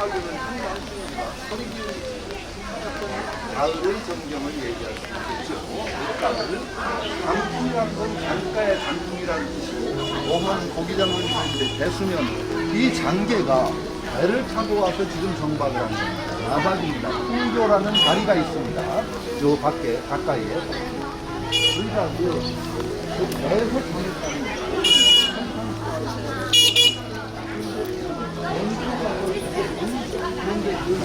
한마음입니다. 소리 기운이 가을의 정경을 얘기할 수 있겠죠. 가을, 단풍이라는 건 단가의 단풍이라는 뜻이고, 오한 고기장을 이제 대수면 이 장계가 배를 타고 와서 지금 정박을 한 겁니다. 나박입니다. 풍교라는 다리가 있습니다. 요 밖에, 가까이에. 우리가 그, 그 배에서 정을 타는 거예요. 뭐, 얼마니까 나중에 있는 시골에적인 왜 지금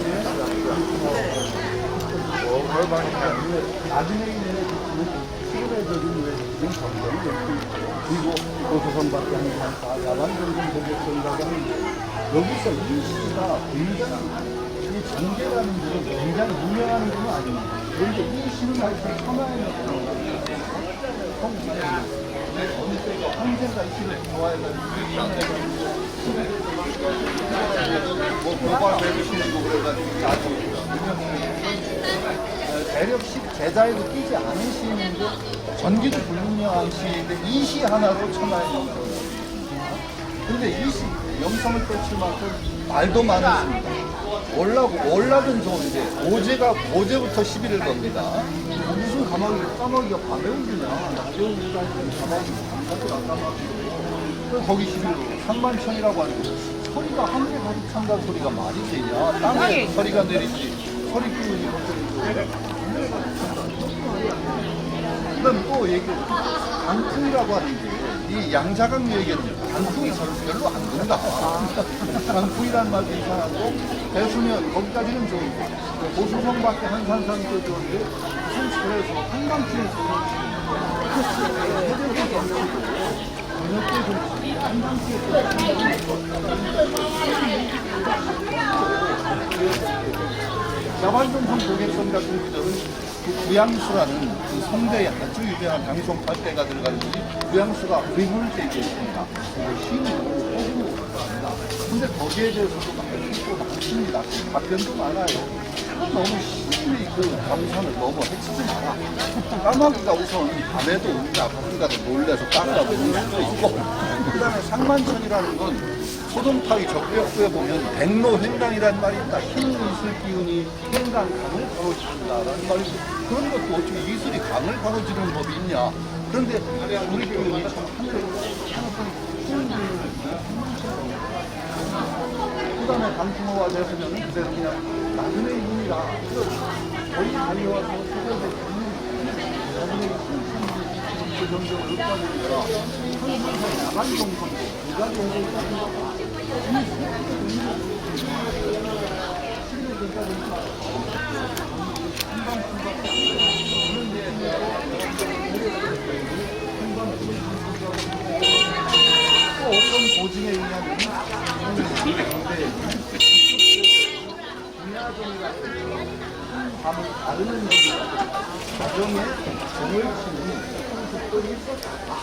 점점 그리고 고소성밖에 하는 산사, 야반정신 고객성이라고 하는데 여기서 이 시가 굉장히 이 전개라는 분은 굉장히 유명한 분은 아닙니다. 그런데 이 시는 하여튼 천하에 나타나는 황제가 이 시를 좋아해가지고 뭐 고발 배우시고 그래가지고 아주 유명해요. 대력식 제자에도 끼지 않은 시인인데 전기도 불분명한 시인데 이 시 하나로 천하에 나옵니다. 근데 이 시, 영성을 펼칠 만큼 말도 많았습니다. 올라고, 올라든 좋은데, 오제가, 오제부터 시비를 겁니다. 무슨 가마귀, 까마귀가 밤에 울리냐. 낮에 했더니 가마귀, 밤낮으로 까마귀. 그래서 거기 시비를 걸고, 상만천이라고 하는데, 소리가 하늘에 가득 찬다는 소리가 말이 되냐. 땅에 소리가 내리지. 소리 기운이 그다음 또 얘기, 단풍이라고 하는 게, 이 양자강 얘기는 단풍이 별로 안 된다. 단풍이라는 말도 이상하고, 대수면, 거기까지는 좋은데, 보수성밖에 한산산도 좋은데, 무슨 절에서 한강길에서 저녁도 좋지, 한강길에서 자발동성 고객선 같은 것들은 그 구양수라는 그 성대에 아주 유명한 방송 팔대가 들어가는 구양수가 그림을 되게 있습니다. 호구 근데 거기에 대해서도 많고 많습니다. 답변도 많아요. 너무 심히 그 감산을 너무 해치지 마라. 까마귀가 우선 밤에도 우리가 바깥가서 놀래서 따라가고 있을 수도 있고 그 다음에 상만천이라는 건 소동파기 적벽부에 보면 백로 횡단이라는 말이 있다. 흰 이슬 기운이 횡단 강을 가로지른다라는 말이 있어. 그런 것도 어떻게 이슬이 강을 가로지르는 법이 있냐. 그런데 우리 흰 기운을 그 다음에 단풍어와 대수면은 그대로 그냥 나중에 이름이라 거의 달려와서 나중에 그 정도로 읊어주니까 한국에서 야간 동선 두 가지 오고 있다는 또 밤을 가르는 가정에 정을 치는 성습도 있었다.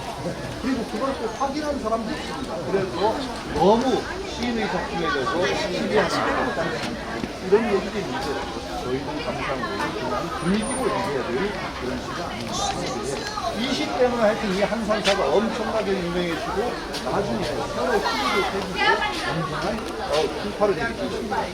그리고 그걸 또 확인한 사람도 있습니다. 그래서 너무 시인의 작품에 대해서 시비하지 이런 얘기들이 있어요. 저희는 감상으로 그냥 분위기로 얘기해야 될 그런 시가 아닌가. 이시 때문에 하여튼 이 한산사가 엄청나게 유명해지고 나중에 서로 시비를 해주고 엄청난 어, 풍파를 일으키십니다.